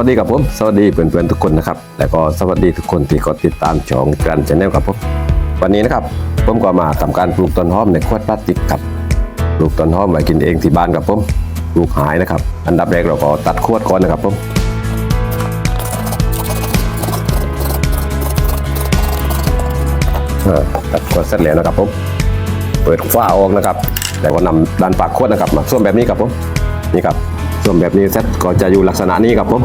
วัสดีครับผม สวัสดีเพื่อนๆทุกคนนะครับ แล้วก็สวัสดีทุกคนที่กดติดตามช่องกันชาแนลครับผม วันนี้นะครับ ผมก็มาทำการปลูกต้นหอมในขวดพลาสติกครับ ปลูกต้นหอมไว้กินเองที่บ้านครับผม ปลูกหายนะครับ อันดับแรกเราก็ตัดขวดก่อนนะครับผมตัดขวดเสร็จแล้วนะครับผม เปิดฝ้าออกนะครับ แล้วก็นำด้านปากขวดนะครับ มาส้วมแบบนี้ครับผม นี่ครับ วมแบบนี้เสร็จก็จะอยู่ลักษณะนี้ครับผม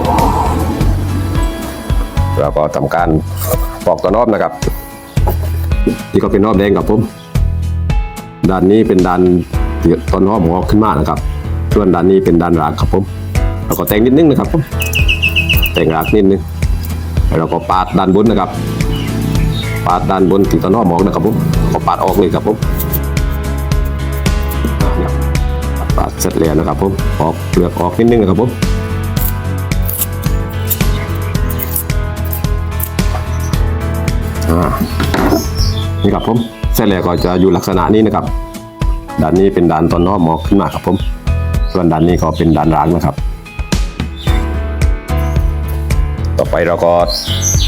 เราก็ทำการปอกต้นอ้อมนะครับ นี่ก็เป็นอ้อมแดงครับผมด้านนี้เป็นด้านที่ต้นอ้อมงอกขึ้นมานะครับ ส่วนด้านนี้เป็นด้านรากครับผมเราก็แต่งนิดนึงนะครับผมแต่งรากนิดนึงแล้วเราก็ปาดด้านบนนะครับ ปาดด้านบนที่ต้นอ้อมออกนะครับผมก็ปาดออกเลยครับผม เสร็จแล้วนะครับผมออกเปลือกออกนิดนึงนะครับผมอ่านี่ครับผมเส้นแรกก็จะอยู่ลักษณะนี้นะครับด้านนี้เป็นด้านต้นอ้อมหมอกขึ้นมาครับผมส่วนด้านนี้ก็เป็นด้านร้างนะครับ ต่อไปเราก็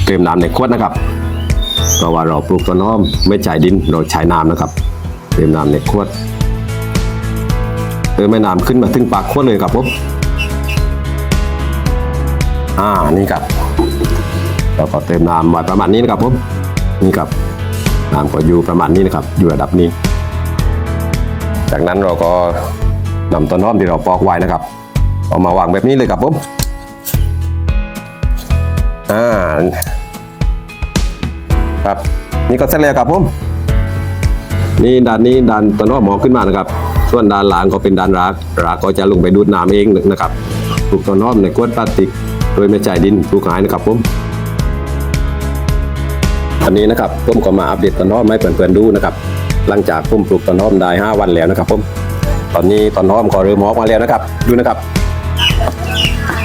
เติมน้ำในขวดนะครับเพราะว่าเราปลูกต้นอ้อมไม่ใช้ดินเราใช้น้ำนะครับ เติมน้ำในขวด เติมแม่น้ำขึ้นมาถึงปากขวดเลยครับผมอ่านี่ครับเราก็เติมน้ำไว้ประมาณนี้นะครับผมนี่ครับน้ำก็อยู่ประมาณนี้นะครับ อยู่ระดับนี้ จากนั้นเราก็นำต้นหอมที่เราปอกไว้นะครับ เอามาวางแบบนี้เลยครับผมอ่าครับ นี่ก็เสร็จแล้วครับผมนี่ด้านนี้ด้านต้นหอมหมอขึ้นมานะครับ ส่วนด้านหลังก็เป็นด้านรากรากก็จะลงไปดูดน้ำเองนะครับปลูกต้นหอมในขวดพลาสติก โดยไม่ใช้ดินปลูกหายนะครับผมวันนี้นะครับผมก็มาอัปเดตต้นหอมให้เพื่อนๆดูนะครับ หลังจากผมปลูกต้นหอมได้ 5 วันแล้วนะครับผมตอนนี้ต้นหอมก็เริ่มออกมาแล้วนะครับ ดูนะครับ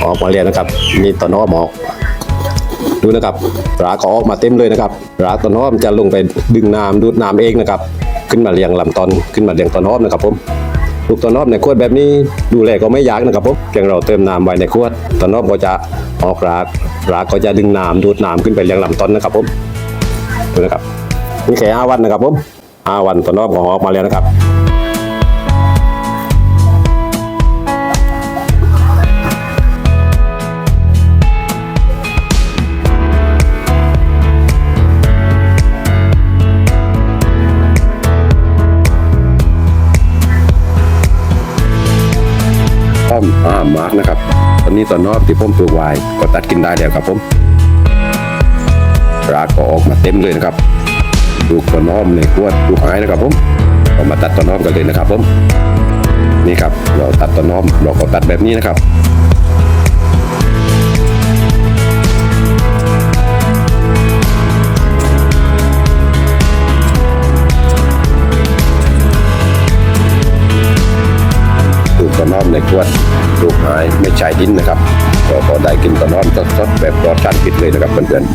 ออกมาแล้วนะครับนี่ต้นหอมออกดูนะครับรากออกมาเต็มเลยนะครับรากต้นหอมจะลงไปดึงน้ำดูดน้ำเองนะครับ ขึ้นมาเลี้ยงลำต้นขึ้นมาเลี้ยงต้นหอมนะครับผมปลูกต้นหอมในขวดแบบนี้ดูแลก็ไม่ยากนะครับผมเพียงเราเติมน้ำไว้ในขวดต้นหอมก็จะออกรากรากก็จะดึงน้ำดูดน้ำขึ้นไปเลี้ยงลำต้นนะครับผมดูนะครับนี่แค่ห้าวันนะครับผมห้าวันต้นรอมของออกมาแล้วนะครับ มอามาร์กนะครับ ตอนนี้ตอนอ้อมที่ผมปลูกไว้ก็ตัดกินได้แล้วครับผมรากก็ออกมาเต็มเลยนะครับลูกตอนนอมในกวดลูกหายนะครับผมเรามาตัดตอนนอมกันเลยนะครับผมนี่ครับเราตัดตอนนอมเราก็ตัดแบบนี้นะครับ กต้นหอมในขวดลูกหายไม่ใช่ดินนะครับเราก็ได้กินต้นหอมสดๆแบบปลอดสารพิษเลยนะครับเพื่อนๆ